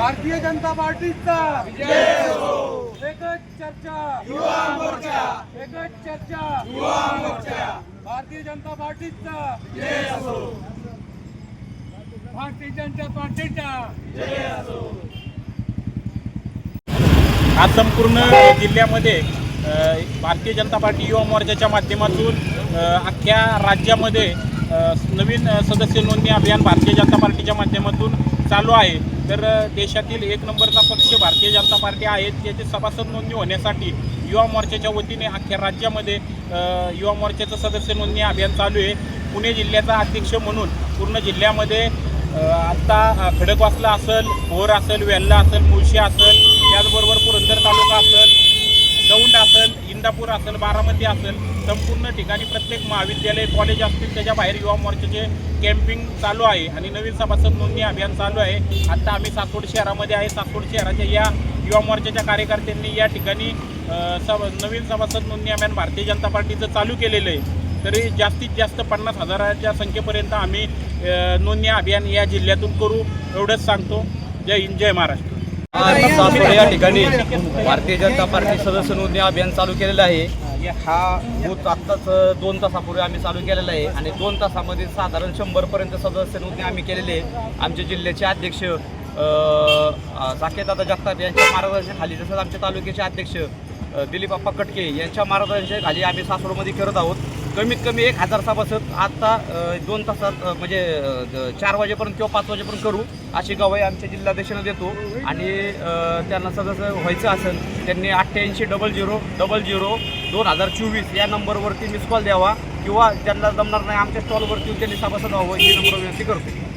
भारतीय जनता पार्टीचा. एकच चर्चा. युवा मोर्चा एकच चर्चा. युवा मोर्चा भारतीय जनता पार्टीचा. भारतीय जनता पार्टीचा. आज संपूर्ण जिल्ह्यामध्ये भारतीय जनता पार्टी युवा मोर्चाच्या माध्यमातून अख्ख्या राज्यामध्ये नवीन सदस्य नोंदणी अभियान भारतीय जनता पार्टीच्या माध्यमातून चालू आहे. तर देशातील एक नंबरचा पक्ष भारतीय जनता पार्टी आहे त्याची सभासद नोंदणी होण्यासाठी युवा मोर्चाच्या वतीने अख्ख्या राज्यामध्ये युवा मोर्चाचं सदस्य नोंदणी अभियान चालू आहे. पुणे जिल्ह्याचा अध्यक्ष म्हणून पूर्ण जिल्ह्यामध्ये आत्ता खडकवासला असेल भोर असेल वेल्ला असेल मुळशी असेल त्याचबरोबर पुरंदर तालुका असेल दौंड असेल इंदापूर असेल बारामती असेल संपूर्ण ठिकाणी प्रत्येक महाविद्यालय कॉलेज असतील त्याच्या बाहेर युवा मोर्चाचे कॅम्पिंग चालू आहे आणि नवीन सभासद नोंदणी अभियान चालू आहे. आत्ता आम्ही सासवड शहरामध्ये आहे. सासवड शहराच्या या युवा मोर्चाच्या कार्यकर्त्यांनी या ठिकाणी सभ नवीन सभासद नोंदणी अभियान भारतीय जनता पार्टीचं चालू केलेलं आहे. तरी जास्तीत जास्त पन्नास हजाराच्या संख्येपर्यंत आम्ही नोंदणी अभियान या जिल्ह्यातून करू एवढंच सांगतो. जय हिंद जय महाराष्ट्र. सासवड या ठिकाणी भारतीय जनता पार्टी सदस्य नोंदणी अभियान चालू केलेलं आहे. हा बूथ आत्ताच दोन तासापूर्वी आम्ही चालू केलेला आहे आणि दोन तासामध्ये साधारण शंभरपर्यंत सदस्य नोंदणी आम्ही केलेली आहे. आमचे जिल्ह्याचे अध्यक्ष साकेदादा जगताप यांच्या मार्गदर्शनाखाली तसंच आमच्या तालुक्याचे अध्यक्ष दिलीप अप्पा कटके यांच्या मार्गदर्शनाखाली आम्ही सासवडमध्ये करत आहोत. कमीत कमी एक हजार सभासद आत्ता दोन तासात म्हणजे द- चार वाजेपर्यंत किंवा पाच वाजेपर्यंत करू अशी गवाई आमच्या जिल्हाध्यक्षांना देतो. आणि त्यांना सदस्य व्हायचं असेल त्यांनी अठ्ठ्याऐंशी डबल झिरो डबल झिरो दोन हजार चोवीस या नंबरवरती मिस कॉल द्यावा किंवा ज्यांना जमणार नाही आमच्या स्टॉलवरती येऊन त्यांनी सभासद व्हावं ही नंबर विनंती करतो.